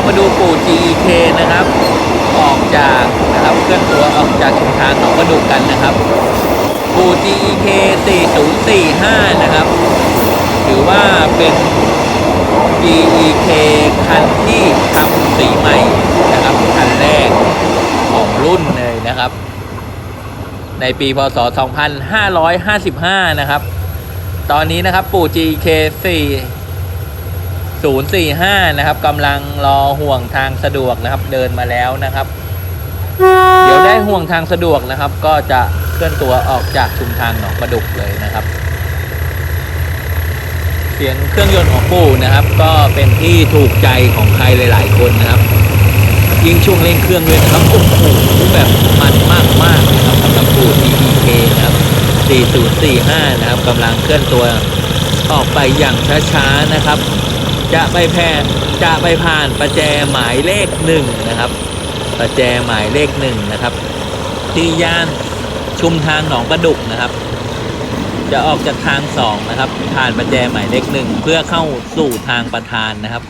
ามาดูปู่ GEK นะครับ ออกจากนะครับเคลื่อนตัวออกจากชุมทางหนองกระดูกกันนะครับปู่ GEK 4045 นะครับ ถือว่าเป็น GEK คันที่ทำสีใหม่นะครับคันแรกของรุ่นเลยนะครับ ในปีพศ 2555 นะครับ ตอนนี้นะครับปู่ GK 4 045 นะครับกำลังรอห่วงทางสะดวกนะครับ เดินมาแล้วนะครับ เดี๋ยวได้ห่วงทางสะดวกนะครับ ก็จะเคลื่อนตัวออกจากชุมทางหนองประดุกเลยนะครับ เสียงเครื่องยนต์ของปู่นะครับ ก็เป็นที่ถูกใจของใครหลาย ๆ คนนะครับยิ่งช่วงเร่งเครื่องเลยนะครับโอ้โหแบบมันมากมากๆนะครับสำหรับปู่ TDK นะครับ 4045 นะครับกำลังเคลื่อนตัวออกไปอย่างช้า ๆ นะครับ จะไปแพร่จะไปผ่านประแจหมายเลขหนึ่งนะครับ ประแจหมายเลขหนึ่งนะครับ ที่ย่านชุมทางหนองประดุกนะครับ จะออกจากทางสองนะครับ ผ่านประแจหมายเลขหนึ่งเพื่อเข้าสู่ทางประธานนะครับ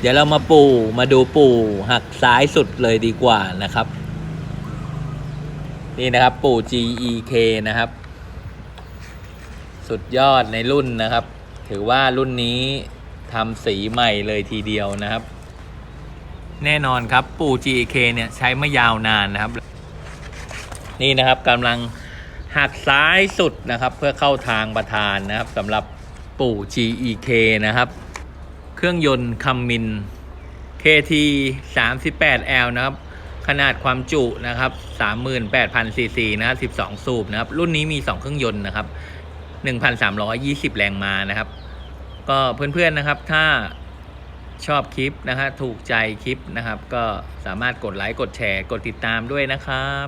เดี๋ยวเรามาปูมาดูปูหักซ้ายสุดเลยดีกว่านะครับ นี่นะครับปู GEK นะครับ สุดยอดในรุ่นนะครับ ถือว่ารุ่นนี้ ทำสีใหม่เลยทีเดียวนะครับ แน่นอนครับปู GK เนี่ยใช้มายาวนานนะครับ นี่นะครับกำลังหักซ้ายสุดนะครับ เพื่อเข้าทางประธานนะครับสำหรับปู่ GEK นะครับ เครื่องยนต์คัมมิน KT 38L นะครับ ขนาดความจุนะครับ 38,000 cc นะครับ 12 สูบนะครับ รุ่นนี้มี 2 เครื่องยนต์นะครับ 1,320 แรงม้านะครับ ก็เพื่อนๆนะครับถ้าชอบคลิปนะฮะถูกใจคลิปนะครับ ก็สามารถกดไลค์กดแชร์กดติดตามด้วยนะครับ